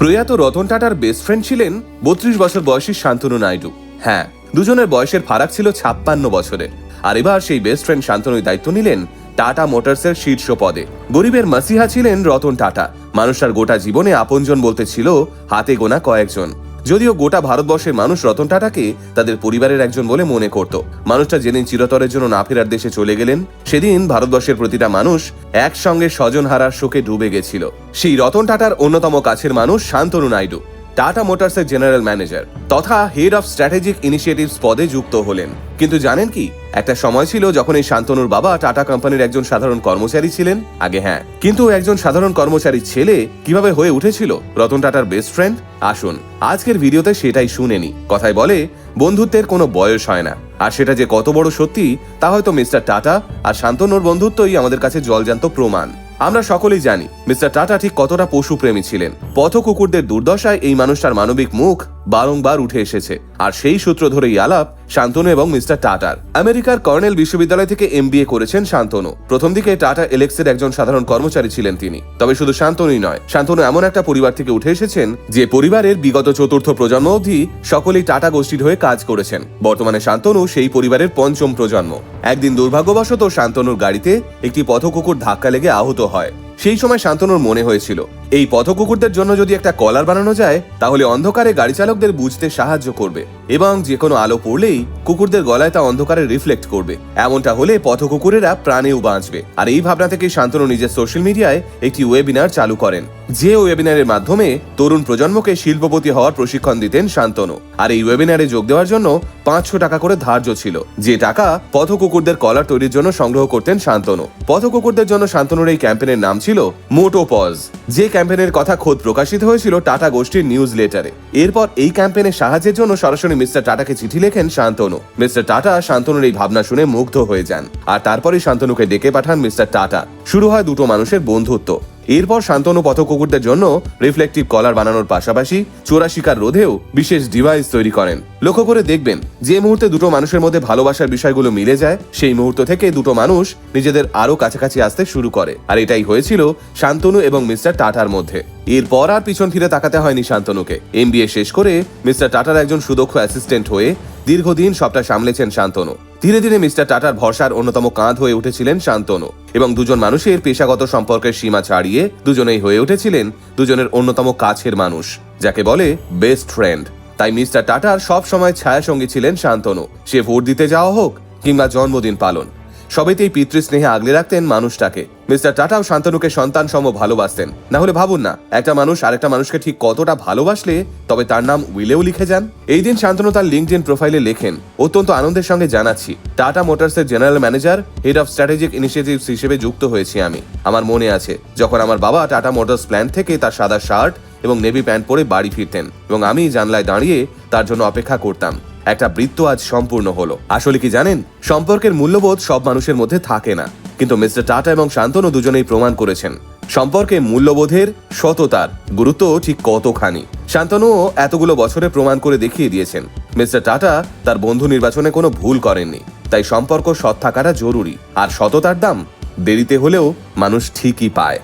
প্রয়াত রতন টাটার best friend ছিলেন বত্রিশ বছর বয়সী শান্তনু নাইডু। হ্যাঁ দুজনের বয়সের ফারাক ছিল ছাপ্পান্ন বছরের আর এবার সেই বেস্ট ফ্রেন্ড শান্তনুই দায়িত্ব নিলেন টাটা মোটরসের শীর্ষ পদে। গরিবের মাসিহা ছিলেন রতন টাটা। মানুষটার গোটা জীবনে আপনজন বলতে ছিল, হাতে গোনা কয়েকজন। যদিও গোটা ভারতবর্ষের মানুষ রতন টাটাকে তাদের পরিবারের একজন বলে মনে করত। মানুষটা যেদিন চিরতরের জন্য না ফেরার দেশে চলে গেলেন। সেদিন ভারতবর্ষের প্রতিটা মানুষ একসঙ্গে স্বজন হারার শোকে ডুবে গেছিল। সেই রতন টাটার অন্যতম কাছের মানুষ শান্তনু নাইডু। টাটা মোটরসের জেনারেল ম্যানেজার তথা হেড অফ স্ট্র্যাটেজিক ইনিশিয়েটিভস পদে যুক্ত হলেন। কিন্তু জানেন কি, একটা সময় ছিল যখন এই শান্তনুর বাবা টাটা কোম্পানির একজন সাধারণ কর্মচারী ছিলেন। আগে হ্যাঁ কিন্তু একজন সাধারণ কর্মচারী ছেলে কীভাবে হয়ে উঠেছিল? রতন টাটার বেস্ট ফ্রেন্ড আসুন, আজকের ভিডিওতে সেটাই শুনেনি কথায় বলে, বন্ধুত্বের কোনো বয়স হয় না। আর সেটা যে কত বড় সত্যি, তা হয়তো মিস্টার টাটা আর শান্তনুর বন্ধুত্বই আমাদের কাছে জলজান্ত প্রমাণ। আমরা সকলেই জানি, মিস্টার টাটা ঠিক কতটা পশু প্রেমী ছিলেন। পথ কুকুরদের দুর্দশায় এই মানুষটার মানবিক মুখ বারংবার উঠে এসেছে। আর সেই সূত্র ধরেই আলাপ শান্তনু এবং মিস্টার টাটার। আমেরিকার কর্নেল বিশ্ববিদ্যালয় থেকে এম করেছেন শান্তনু। প্রথম দিকে টাটা এলেক্সের একজন সাধারণ কর্মচারী ছিলেন তিনি। তবে শুধু শান্তনুই নয়, শান্তনু এমন একটা পরিবার থেকে উঠে এসেছেন যে পরিবারের বিগত চতুর্থ প্রজন্ম অবধি সকলেই টাটা গোষ্ঠীর হয়ে কাজ করেছেন। বর্তমানে শান্তনু সেই পরিবারের পঞ্চম প্রজন্ম। একদিন দুর্ভাগ্যবশত শান্তনুর গাড়িতে একটি পথকুকুর ধাক্কা লেগে আহত হয়। সেই সময় শান্তনুর মনে হয়েছিল, এই পথকুকুরদের জন্য যদি একটা কলার বানানো যায়, তাহলে অন্ধকারে গাড়ি চালকদের বুঝতে সাহায্য করবে। এবং যে কোনো আলো পড়লেই কুকুরদের গলায় তা অন্ধকারে রিফ্লেক্ট করবে। এমনটা হলে পথকুকুরেরা প্রাণেও বাঁচবে। আর এই ভাবনা থেকে শান্তনু নিজের সোশ্যাল মিডিয়ায় একটি ওয়েবিনার চালু করেন। যে ওয়েবিনারের মাধ্যমে তরুণ প্রজন্মকে শিল্পপতি হওয়ার প্রশিক্ষণ দিতেন শান্তনু। আর এই ওয়েবিনারে যোগ দেওয়ার জন্য পাঁচশো টাকা করে ধার্য ছিল। যে টাকা পথ কুকুরদের কলার তৈরির জন্য সংগ্রহ করতেন শান্তনু। পথ কুকুরদের জন্য শান্তনুর এই ক্যাম্পেনের নাম ছিল মোটো পজ যে ক্যাম্পেনের কথা খোদ প্রকাশিত হয়েছিল টাটা গোষ্ঠীর নিউজ লেটারে এরপর এই ক্যাম্পেনের সাহায্যের জন্য সরাসরি মিস্টার টাটাকে চিঠি লেখেন শান্তনু। মিস্টার টাটা শান্তনুর এই ভাবনা শুনে মুগ্ধ হয়ে যান। আর তারপরে শান্তনুকে ডেকে পাঠান মিস্টার টাটা। শুরু হয় দুটো মানুষের বন্ধুত্ব। এরপর শান্তনু পথকুকুরদের জন্য রিফ্লেকটিভ কলার বানানোর পাশাপাশি চোরা শিকার রোধেও বিশেষ ডিভাইস তৈরি করেন। লক্ষ্য করে দেখবেন, যে মুহূর্তে দুটো মানুষের মধ্যে ভালোবাসার বিষয়গুলো মিলে যায়, সেই মুহূর্ত থেকে দুটো মানুষ নিজেদের আরও কাছাকাছি আসতে শুরু করে। আর এটাই হয়েছিল শান্তনু এবং মিস্টার টাটার মধ্যে। এরপর আর পিছন ফিরে তাকাতে হয়নি শান্তনুকে। এমবিএ শেষ করে মিস্টার টাটার একজন সুদক্ষ অ্যাসিস্ট্যান্ট হয়ে দীর্ঘদিন সবটা সামলেছেন শান্তনু। ধীরে ধীরে মিস্টার টাটার ভরসার অন্যতম কাঁধ হয়ে উঠেছিলেন শান্তনু এবং দুজন মানুষের পেশাগত সম্পর্কের সীমা ছাড়িয়ে দুজনেই হয়ে উঠেছিলেন দুজনের অন্যতম কাছের মানুষ, যাকে বলে বেস্ট ফ্রেন্ড তাই মিস্টার টাটার সব সময় ছায়া সঙ্গী ছিলেন শান্তনু। সে ভোট দিতে যাওয়া হোক কিংবা জন্মদিন পালন। সবেতেই পিতৃস্নেহে আগলে রাখতেন মানুষটাকে। মিস্টার টাটাও শান্তনুকে সন্তান সম ভালোবাসতেন। না হলে ভাবুন না, একটা মানুষ আরেকটা মানুষকে ঠিক কতটা ভালোবাসলে, তবে তার নাম উইলেও লিখে যান। এই দিন শান্তনু তার লিঙ্কড প্রোফাইলে লেখেন, অত্যন্ত আনন্দের সঙ্গে জানাচ্ছি, Tata মোটরসের general manager, head of strategic initiatives হিসেবে যুক্ত হয়েছি আমি। আমার মনে আছে, যখন আমার বাবা টাটা মোটরস প্ল্যান্ট থেকে তার সাদা শার্ট এবং নেভি প্যান্ট পরে বাড়ি ফিরতেন এবং আমি জানলায় দাঁড়িয়ে তার জন্য অপেক্ষা করতাম। একটা বৃত্ত আজ সম্পূর্ণ হলো। আসলে কি জানেন? সম্পর্কের মূল্যবোধ সব মানুষের মধ্যে থাকে না। কিন্তু মিস্টার টাটা এবং শান্তনু দুজনেই প্রমাণ করেছেন। সম্পর্কে মূল্যবোধের সততার গুরুত্ব ঠিক কতখানি? শান্তনুও এতগুলো বছরে প্রমাণ করে দেখিয়ে দিয়েছেন। মিস্টার টাটা তার বন্ধু নির্বাচনে কোনো ভুল করেননি। তাই সম্পর্ক সৎ থাকাটা জরুরি। আর সততার দাম দেরিতে হলেও মানুষ ঠিকই পায়।